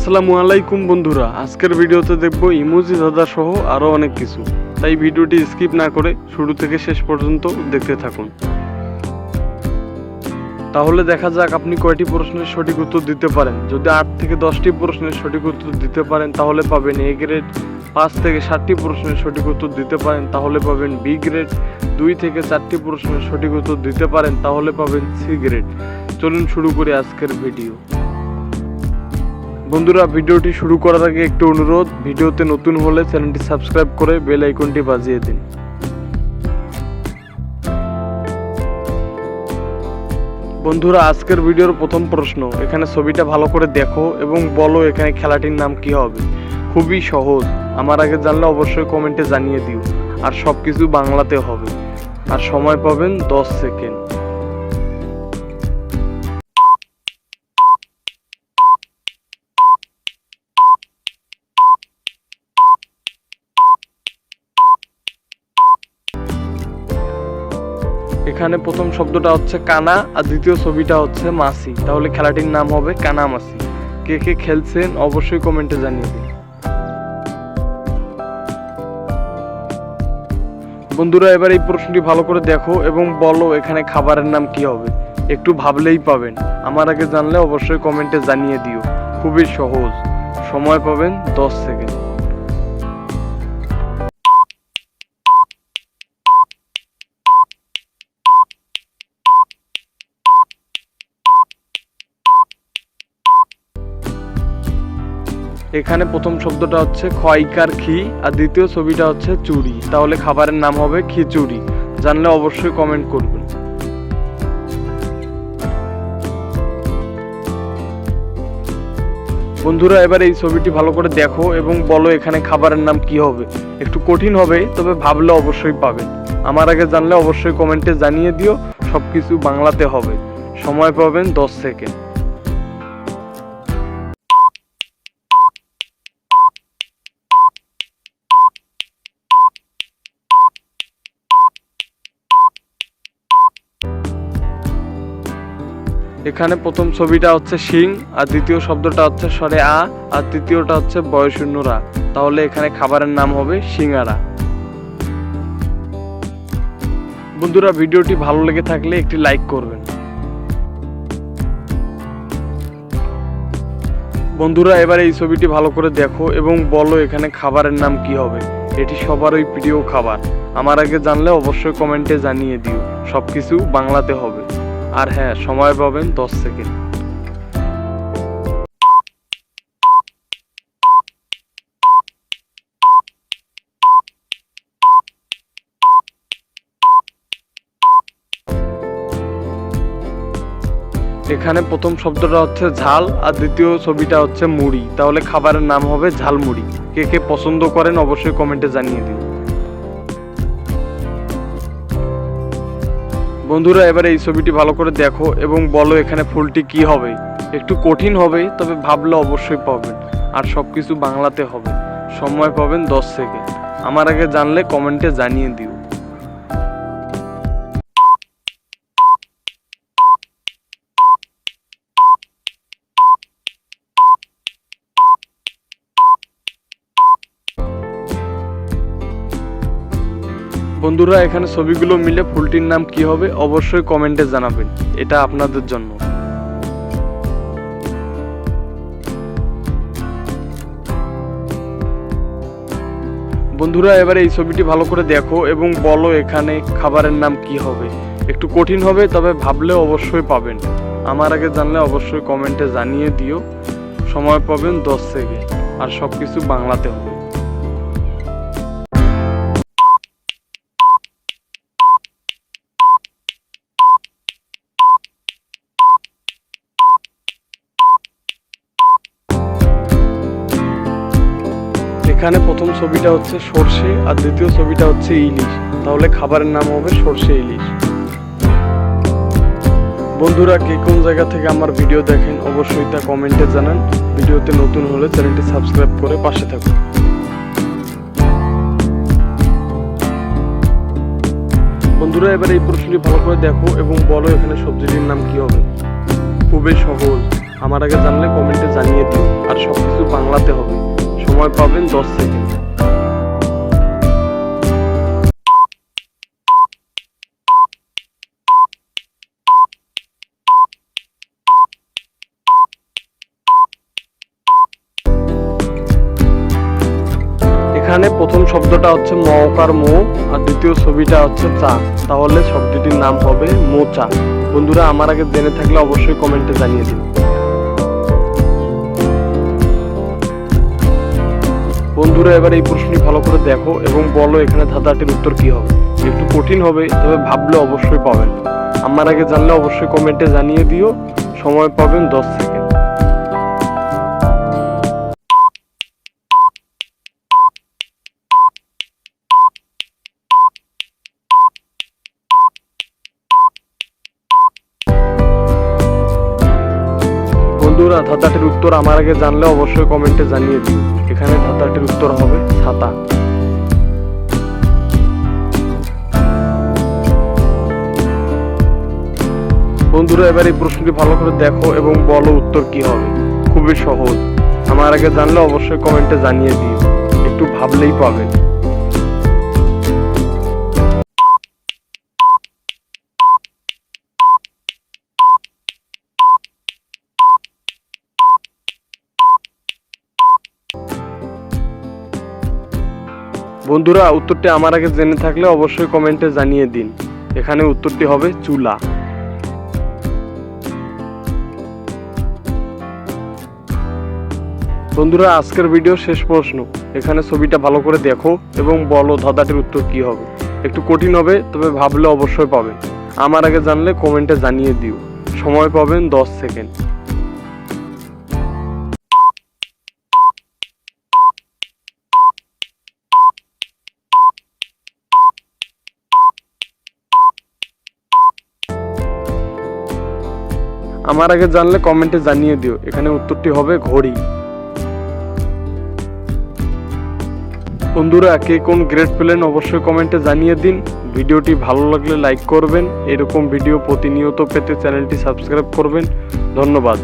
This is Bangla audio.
আসসালামু আলাইকুম বন্ধুরা, আজকের ভিডিওতে দেখব ইমোজি দাদা সহ আরও অনেক কিছু। তাই ভিডিওটি স্কিপ না করে শুরু থেকে শেষ পর্যন্ত দেখতে থাকুন। তাহলে দেখা যাক আপনি কয়টি প্রশ্নের সঠিক উত্তর দিতে পারেন। যদি আট থেকে দশটি প্রশ্নের সঠিক উত্তর দিতে পারেন, তাহলে পাবেন এ গ্রেড। পাঁচ থেকে ষাটটি প্রশ্নের সঠিক উত্তর দিতে পারেন, তাহলে পাবেন বি গ্রেড। দুই থেকে চারটি প্রশ্নের সঠিক উত্তর দিতে পারেন, তাহলে পাবেন সি গ্রেড। চলুন শুরু করি আজকের ভিডিও। বন্ধুরা, ভিডিওটি শুরু করার আগে একটু অনুরোধ, ভিডিওতে নতুন হলে চ্যানেলটি সাবস্ক্রাইব করে বেল আইকনটি বাজিয়ে দিন। বন্ধুরা, আজকের ভিডিওর প্রথম প্রশ্ন, এখানে ছবিটা ভালো করে দেখো এবং বলো এখানে খেলাটির নাম কি হবে। খুবই সহজ, আমার আগে জানলে অবশ্যই কমেন্টে জানিয়ে দিও, আর সব কিছু বাংলাতে হবে। আর সময় পাবেন দশ সেকেন্ড। এখানে প্রথম শব্দটা হচ্ছে কানা, আর দ্বিতীয় ছবিটা হচ্ছে মাসি। তাহলে খেলাটির নাম হবে কানা মাসি। কে কে খেলছেন অবশ্যই কমেন্টে জানিয়ে দিন। বন্ধুরা, এবার এই প্রশ্নটি ভালো করে দেখো এবং বলো এখানে খাবারের নাম কি হবে। একটু ভাবলেই পাবেন। আমার আগে জানলে অবশ্যই কমেন্টে জানিয়ে দিও। খুবই সহজ। সময় পাবেন দশ সেকেন্ড। এখানে প্রথম শব্দটা হচ্ছে খয়কার খি আর দ্বিতীয় ছবিটা হচ্ছে চুরি। তাহলে খাবারের নাম হবে খিচুড়ি। জানলে অবশ্যই কমেন্ট করবেন। বন্ধুরা, এবার এই ছবিটি ভালো করে দেখো এবং বলো এখানে খাবারের নাম কি হবে। একটু কঠিন হবে, তবে ভাবলে অবশ্যই পাবে। আমার আগে জানলে অবশ্যই কমেন্টে জানিয়ে দিও, সবকিছু বাংলাতে হবে। সময় পাবেন দশ সেকেন্ড। এখানে প্রথম ছবিটা হচ্ছে সিং আর দ্বিতীয় শব্দটা হচ্ছে স্বরে আ, আর তৃতীয়টা হচ্ছে বয়শূন্য রা তাহলে এখানে খাবারের নাম হবে সিঙ্গারা। বন্ধুরা, ভিডিওটি ভালো লেগে থাকলে একটি লাইক করবেন। বন্ধুরা, এবার এই ছবিটি ভালো করে দেখো এবং বলো এখানে খাবারের নাম কি হবে। এটি সবারই প্রিয় খাবার। আমার আগে জানলে অবশ্যই কমেন্টে জানিয়ে দিও। সবকিছু বাংলাতে হবে। আর হ্যাঁ সময় পাবেন দশ সেকেন্ড। এখানে প্রথম শব্দটা হচ্ছে ঝাল, আর দ্বিতীয় ছবিটা হচ্ছে মুড়ি। তাহলে খাবারের নাম হবে ঝালমুড়ি। কে কে পছন্দ করেন অবশ্যই কমেন্টে জানিয়ে দিন। বন্ধুরা, এবার এই ছবিটি ভালো করে দেখো এবং বলো এখানে ফুলটি কি হবে। একটু কঠিন হবে, তবে ভাবলে অবশ্যই পাবেন। আর সব কিছু বাংলাতে হবে। সময় পাবেন দশ সেকেন্ড। আমার আগে জানলে কমেন্টে জানিয়ে দিও। বন্ধুরা, এখানে ছবিগুলো মিলে ফুলটির নাম কি হবে অবশ্যই কমেন্টে জানাবেন। এটা আপনাদের জন্য। বন্ধুরা, এবারে এই ছবিটি ভালো করে দেখো এবং বলো এখানে খাবারের নাম কি হবে। একটু কঠিন হবে, তবে ভাবলে অবশ্যই পাবেন। আমার আগে জানলে অবশ্যই কমেন্টে জানিয়ে দিও। সময় পাবেন দশ থেকে। আর সব কিছু বাংলাতে হবে। এখানে প্রথম ছবিটা হচ্ছে সর্ষে আর দ্বিতীয় ছবিটা হচ্ছে ইলিশ। তাহলে খাবারের নাম হবে সর্ষে ইলিশ। বন্ধুরা, কে কোন জায়গা থেকে আমার ভিডিও দেখেন অবশ্যই তা কমেন্টে জানান। ভিডিওতে নতুন হলে চ্যানেলটি সাবস্ক্রাইব করে পাশে থাকুন। বন্ধুরা, এবার এই প্রশ্নটি ভালো করে দেখো এবং বলো এখানে সবজিটির নাম কি হবে। খুবই সহজ। আমার আগে জানলে কমেন্টে জানিয়ে দিও। আর সব কিছু বাংলাতে হবে। সময় পাবেন দশ সেকেন্ড। এখানে প্রথম শব্দটা হচ্ছে মৌকার মো, আর দ্বিতীয় ছবিটা হচ্ছে চা। তাহলে শব্দটির নাম হবে মোচা। বন্ধুরা, আমার আগে জেনে থাকলে অবশ্যই কমেন্টে জানিয়ে দিন। বন্ধুরা, এবার এই প্রশ্নটি ভালো করে দেখো এবং বলো এখানে ধাঁধাটির উত্তর কি হবে। একটু কঠিন হবে, তবে ভাবলে অবশ্যই পাবেন। আমার আগে জানলে অবশ্যই কমেন্টে জানিয়ে দিও। সময় পাবেন দশ বন্ধুরা, ধাঁধাটির উত্তর আমার আগে জানলে অবশ্যই কমেন্টে জানিয়ে দিও। এখানে ধাঁধাটির উত্তর হবে ছাতা। বন্ধুরা, এবার এই প্রশ্নটি ভালো করে দেখো এবং বলো উত্তর কি হবে। খুবই সহজ। আমার আগে জানলে অবশ্যই কমেন্টে জানিয়ে দিও। একটু ভাবলেই পাবে বন্ধুরা, উত্তরটি আমার আগে জেনে থাকলে অবশ্যই কমেন্টে জানিয়ে দিন। এখানে উত্তরটি হবে চুলা। বন্ধুরা, আজকের ভিডিও শেষ প্রশ্ন। এখানে ছবিটা ভালো করে দেখো এবং বলো ধাঁধাটির উত্তর কি হবে। একটু কঠিন হবে, তবে ভাবলে অবশ্যই পাবেন আমার আগে জানলে কমেন্টে জানিয়ে দিও। সময় পাবেন দশ সেকেন্ড। আমার আগে জানলে কমেন্টে জানিয়ে দিও, এখানে উত্তরটি হবে ঘড়ি। বন্ধুরা, কে কোন গ্রেড পেলেন অবশ্যই কমেন্টে জানিয়ে দিন। ভিডিওটি ভালো লাগলে লাইক করবেন। এরকম ভিডিও প্রতিনিয়ত পেতে চ্যানেলটি সাবস্ক্রাইব করবেন। ধন্যবাদ।